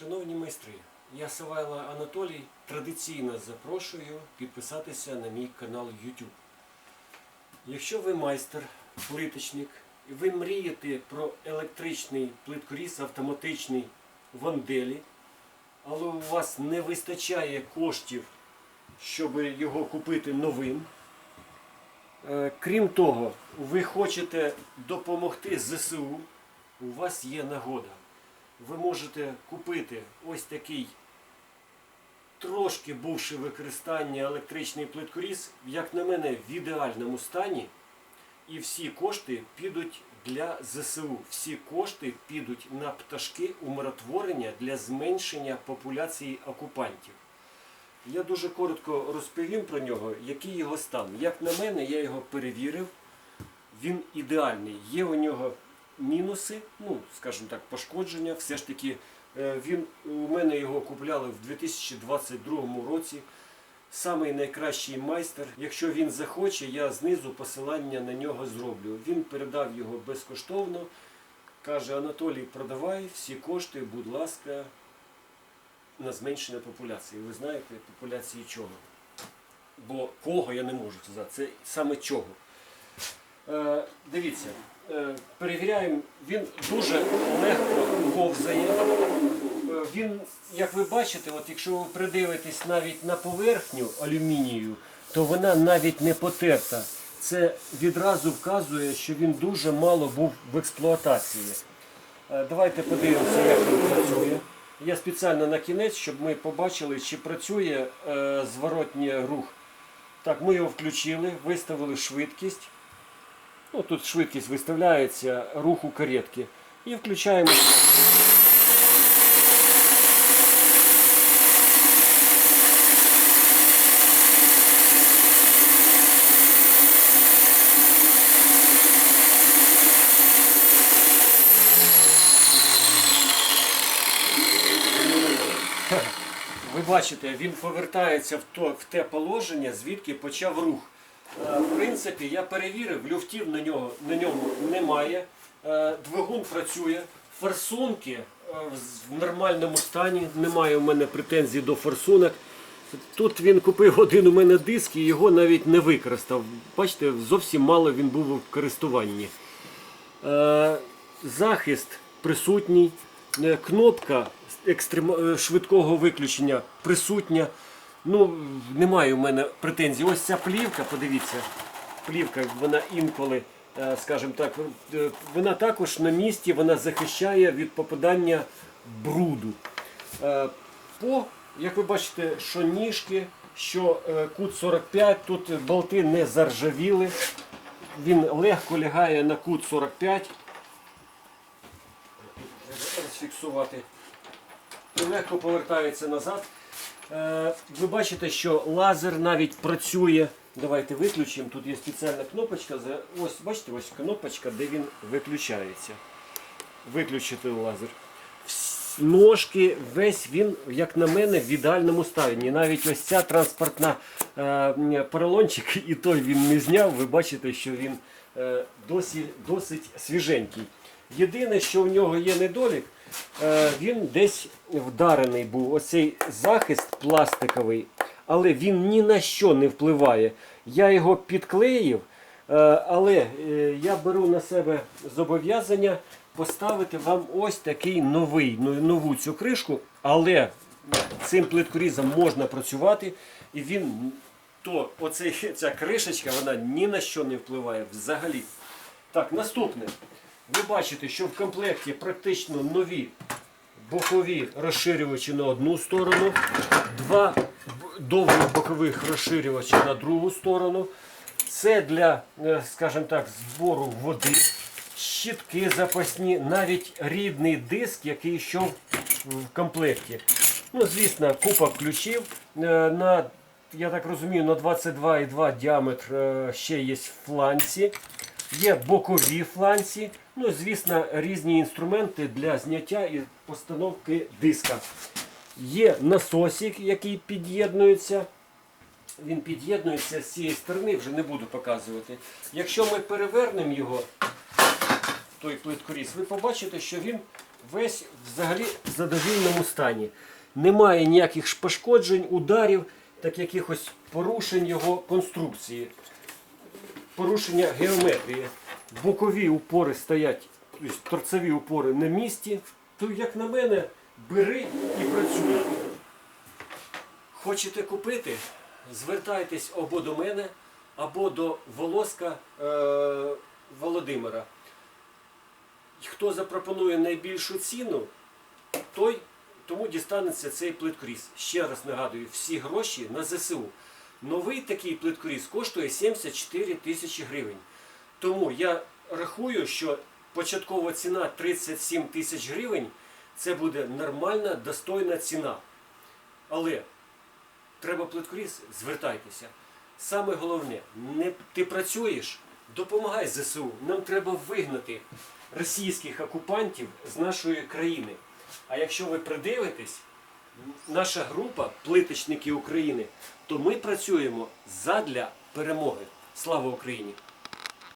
Шановні майстри, я Савайло Анатолій традиційно запрошую підписатися на мій канал YouTube. Якщо ви майстер, плиточник, і ви мрієте про електричний плиткоріз автоматичний в Анделі, але у вас не вистачає коштів, щоб його купити новим. Е, Крім того, ви хочете допомогти ЗСУ, у вас є нагода. Ви можете купити ось такий трошки бувши використання електричний плиткоріз, як на мене, в ідеальному стані. І всі кошти підуть для ЗСУ. Всі кошти підуть на пташки умиротворення для зменшення популяції окупантів. Я дуже коротко розповім про нього, який його стан. Як на мене, я його перевірив. Він ідеальний. Є у нього мінуси, ну, скажімо так, пошкодження. Все ж таки, е, він, у мене його купляли в 2022 році. Самий найкращий майстер. Якщо він захоче, я знизу посилання на нього зроблю. Він передав його безкоштовно. Каже, Анатолій, продавай всі кошти, будь ласка, на зменшення популяції. Ви знаєте, популяції чого? Бо кого я не можу сказати. Це саме чого. Е, дивіться, перевіряємо, він дуже легко ковзає. Е, Він, як ви бачите, от якщо ви придивитесь навіть на поверхню алюмінію, то вона навіть не потерта. Це відразу вказує, що він дуже мало був в експлуатації. Е, Давайте подивимося, як він працює. Я спеціально на кінець, щоб ми побачили, чи працює е, зворотній рух. Так, ми його включили, виставили швидкість. Ну, тут швидкість виставляється руху каретки. І включаємо. Ви бачите, він повертається в, те положення, звідки почав рух. Е, В принципі, я перевірив, люфтів на, нього, на ньому немає. Е, Двигун працює, форсунки е, в- нормальному стані. Немає у мене претензій до форсунок. Тут він купив один у мене диск і його навіть не використав. Бачите, зовсім мало він був в користуванні. Захист присутній, кнопка швидкого виключення присутня. Ну, немає у мене претензій. Ось ця плівка, подивіться, плівка, вона інколи, е, скажімо так, е, вона також на місці, вона захищає від попадання бруду. Е, По, як ви бачите, що ніжки, що кут 45, тут болти не заржавіли. Він легко лягає на кут 45. Розфіксувати. І легко повертається назад. Е, Ви бачите, що лазер навіть працює. Давайте виключимо. Тут є спеціальна кнопочка. Ось, бачите, ось кнопочка, де він виключається. Виключити лазер. Ножки, весь він, як на мене, в ідеальному стані. Навіть ось ця транспортна е, поролончик, і той він не зняв. Ви бачите, що він е, досить, досить свіженький. Єдине, що в нього є недолік, е, він десь вдарений був. Оцей захист пластиковий, але він ні на що не впливає. Я його підклеїв, е, але е, я беру на себе зобов'язання поставити вам ось такий новий, ну, нову цю кришку, але цим плиткорізом можна працювати, і він то оцей, ця кришечка вона ні на що не впливає взагалі. Так, наступне. Ви бачите, що в комплекті практично нові бокові розширювачі на одну сторону, два довгих бокових розширювачі на другу сторону. Це для, е, скажімо так, збору води, щітки запасні, навіть рідний диск, який йшов в комплекті. Ну, звісно, купа ключів. Е, На, я так розумію, на 22,2 діаметр е, ще є фланці. Є бокові фланці, ну, звісно, різні інструменти для зняття і постановки диска. Є насосик, який під'єднується. Він під'єднується з цієї сторони, вже не буду показувати. Якщо ми перевернемо його, той плиткоріз, ви побачите, що він весь взагалі в задовільному стані. Немає ніяких пошкоджень, ударів, так якихось порушень його конструкції, порушення геометрії. Бокові упори стоять, тобто торцеві упори на місці. То, як на мене, бери і працюй. Хочете купити? Звертайтесь або до мене, або до Волоска е- Володимира. Хто запропонує найбільшу ціну, той тому дістанеться цей плиткріс. Ще раз нагадую, всі гроші на ЗСУ. Новий такий плиткріс коштує 74 тисячі гривень. Тому я рахую, що початкова ціна 37 тисяч гривень це буде нормальна, достойна ціна. Але треба плиткріс, звертайтеся. Саме головне, не ти працюєш, допомагай ЗСУ. Нам треба вигнати російських окупантів з нашої країни. А якщо ви придивитесь, наша група Плиточники України, то ми працюємо задля перемоги. Слава Україні!